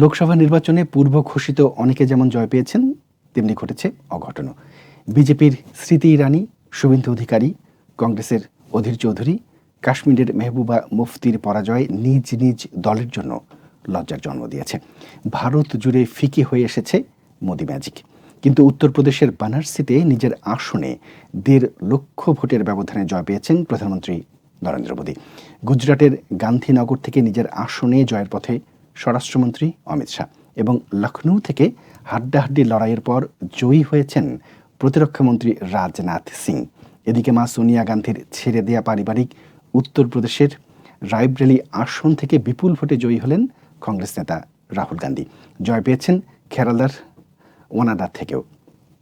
লোকসভা নির্বাচনে পূর্ব ঘোষিত অনেকে যেমন জয় পেয়েছেন, তেমনি ঘটেছে অঘটনও। বিজেপির স্মৃতি ইরানি, শুভেন্দু অধিকারী, কংগ্রেসের অধীর চৌধুরী, কাশ্মীরের মেহবুবা মুফতির পরাজয় নিজ নিজ দলের জন্য লজ্জার জন্ম দিয়েছে। ভারত জুড়ে ফিকে হয়ে এসেছে মোদি ম্যাজিক কিন্তু উত্তরপ্রদেশের বানারসিতে নিজের আসনে দেড় লক্ষ ভোটের ব্যবধানে জয় পেয়েছেন প্রধানমন্ত্রী নরেন্দ্র মোদী। গুজরাটের গান্ধীনগর থেকে নিজের আসনে জয়ের পথে স্বরাষ্ট্রমন্ত্রী অমিত শাহ এবং লখনৌ থেকে হাড্ডাহাড্ডি লড়াইয়ের পর জয়ী হয়েছেন প্রতিরক্ষামন্ত্রী রাজনাথ সিং। এদিকে মা সোনিয়া গান্ধীর ছেড়ে দেয়া পারিবারিক উত্তরপ্রদেশের রায়বরেলি আসন থেকে বিপুল ভোটে জয়ী হলেন কংগ্রেস নেতা রাহুল গান্ধী। জয় পেয়েছেন কেরালার ওয়ানাডা থেকেও।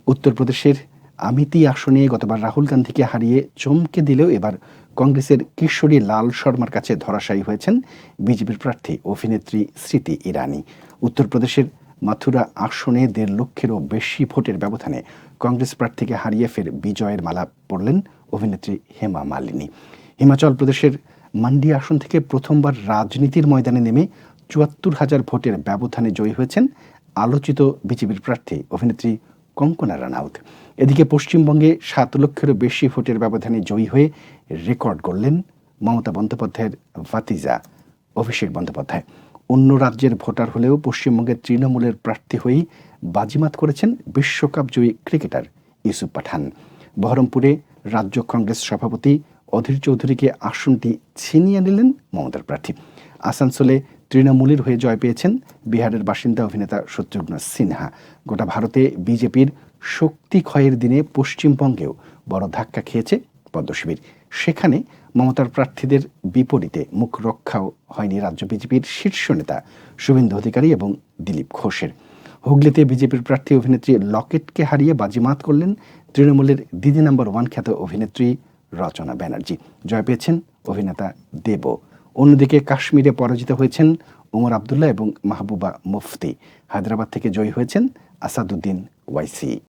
উত্তরপ্রদেশের আমিতি আসনে গতবার রাহুল গান্ধীকে হারিয়ে চমকে দিলেও এবার কংগ্রেসের কিশোরী লাল শর্মার কাছে ধরাশায়ী হয়েছেন বিজেপির প্রার্থী অভিনেত্রী স্মৃতি ইরানি। উত্তরপ্রদেশের মাথুরা আসনে দেড় লক্ষেরও বেশি ভোটের ব্যবধানে কংগ্রেস প্রার্থীকে হারিয়ে ফের বিজয়ের মালা পড়লেন অভিনেত্রী হেমা মালিনী। হিমাচল প্রদেশের মান্ডি আসন থেকে প্রথমবার রাজনীতির ময়দানে নেমে চুয়াত্তর হাজার ভোটের ব্যবধানে জয়ী হয়েছেন আলোচিত বিজেপির প্রার্থী অভিনেত্রী কঙ্কনা রানাউত। এদিকে পশ্চিমবঙ্গে সাত লক্ষেরও বেশি ভোটের ব্যবধানে জয়ী হয়ে রেকর্ড করলেন মমতা বন্দ্যোপাধ্যায়ের ভাতিজা অভিষেক বন্দ্যোপাধ্যায়। অন্য রাজ্যের ভোটার হলেও পশ্চিমবঙ্গের তৃণমূলের প্রার্থী হয়েই বাজিমাত করেছেন বিশ্বকাপ জয়ী ক্রিকেটার ইউসুফ পাঠান। বহরমপুরে রাজ্য কংগ্রেস সভাপতি অধীর চৌধুরীকে আসনটি ছিনিয়ে নিলেন মমতার প্রার্থী। আসানসোলে তৃণমূলের হয়ে জয় পেয়েছেন বিহারের বাসিন্দা অভিনেতা শত্রুঘ্ন সিনহা। গোটা ভারতে বিজেপির শক্তি ক্ষয়ের দিনে পশ্চিমবঙ্গেও বড় ধাক্কা খেয়েছে পদ্মশিবির। সেখানে মমতার প্রার্থীদের বিপরীতে মুখ রক্ষাও হয়নি রাজ্য বিজেপির শীর্ষ নেতা শুভেন্দু অধিকারী এবং দিলীপ ঘোষের। হুগলিতে বিজেপির প্রার্থী অভিনেত্রী লকেটকে হারিয়ে বাজিমাত করলেন তৃণমূলের দিদি নাম্বার ওয়ান খ্যাত অভিনেত্রী রচনা ব্যানার্জি। জয় পেয়েছেন অভিনেতা দেব। অন্যদিকে কাশ্মীরে পরাজিত হয়েছেন ওমর আবদুল্লাহ এবং মাহবুবা মুফতি। হায়দ্রাবাদ থেকে জয়ী হয়েছেন আসাদুদ্দিন ওয়াইসি।